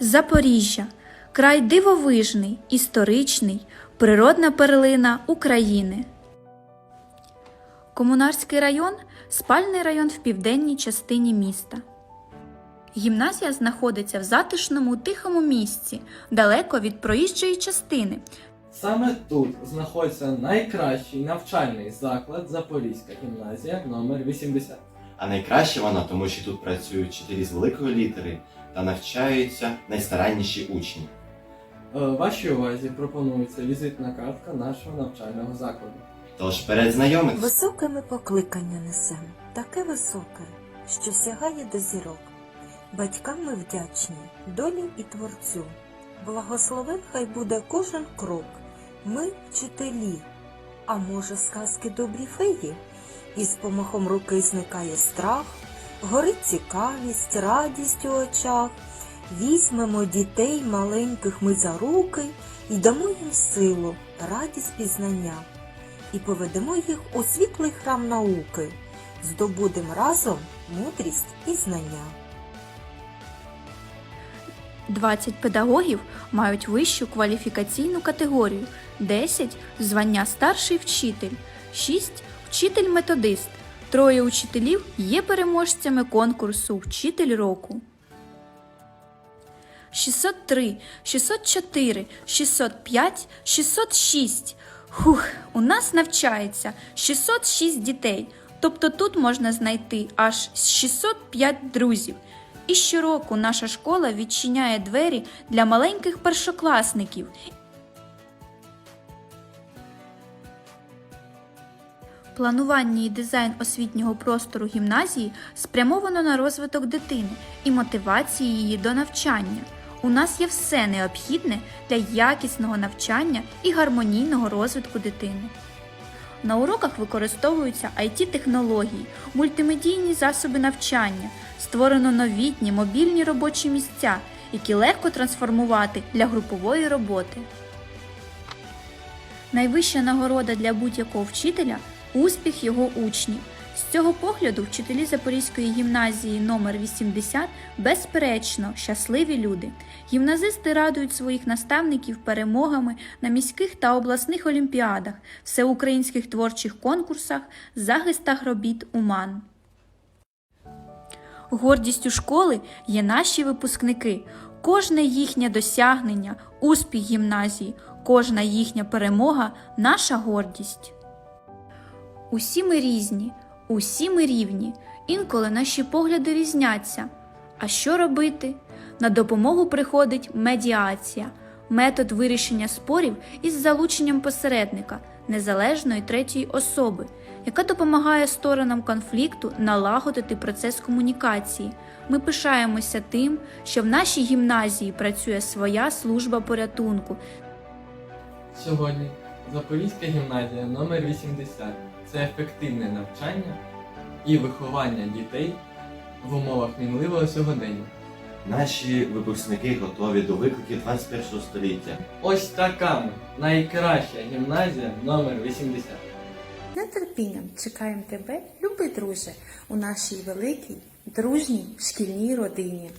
Запоріжжя край дивовижний, історичний, природна перлина України. Комунарський район спальний район в південній частині міста. Гімназія знаходиться в затишному тихому місці, далеко від проїжджої частини. Саме тут знаходиться найкращий навчальний заклад Запорізька гімназія номер 80. А найкраще вона, тому що тут працюють вчителі з великої літери та навчаються найстаранніші учні. Е, Вашій увазі пропонується візитна картка нашого навчального закладу. Тож перед знайомих Високе ми покликання несемо, таке високе, що сягає до зірок. Батькам ми вдячні, долі і творцю. Благословен хай буде кожен крок. Ми вчителі. А може, сказки добрі феї? І з помахом руки зникає страх, горить цікавість, радість у очах. Візьмемо дітей маленьких ми за руки і дамо їм силу, радість пізнання і поведемо їх у світлий храм науки, здобудемо разом мудрість і знання. 20 педагогів мають вищу кваліфікаційну категорію, 10 звання старший вчитель, 6 вчитель-методист. Троє учителів є переможцями конкурсу Вчитель року. 603, 604, 605, 606. Хух, у нас навчається 606 дітей. Тобто тут можна знайти аж 605 друзів. І щороку наша школа відчиняє двері для маленьких першокласників. Планування і дизайн освітнього простору гімназії спрямовано на розвиток дитини і мотивації її до навчання. У нас є все необхідне для якісного навчання і гармонійного розвитку дитини. На уроках використовуються IT-технології, мультимедійні засоби навчання, створено новітні мобільні робочі місця, які легко трансформувати для групової роботи. Найвища нагорода для будь-якого вчителя успіх його учнів. З цього погляду вчителі Запорізької гімназії номер 80 безперечно щасливі люди. Гімназисти радують своїх наставників перемогами на міських та обласних олімпіадах, всеукраїнських творчих конкурсах, захистах робіт УМАН. Гордістю школи є наші випускники. Кожне їхнє досягнення, успіх гімназії, кожна їхня перемога наша гордість. Усі ми різні, усі ми рівні, інколи наші погляди різняться. А що робити? На допомогу приходить медіація, метод вирішення спорів із залученням посередника, незалежної третьої особи, яка допомагає сторонам конфлікту налагодити процес комунікації. Ми пишаємося тим, що в нашій гімназії працює своя служба порятунку, Сьогодні Запорізька гімназія номер 80 це ефективне навчання і виховання дітей в умовах мінливого сьогодення. наші випускники готові до викликів 21 століття. Ось така ми найкраща гімназія номер 80. З нетерпінням чекаємо тебе, любий друже, у нашій великій, дружній шкільній родині.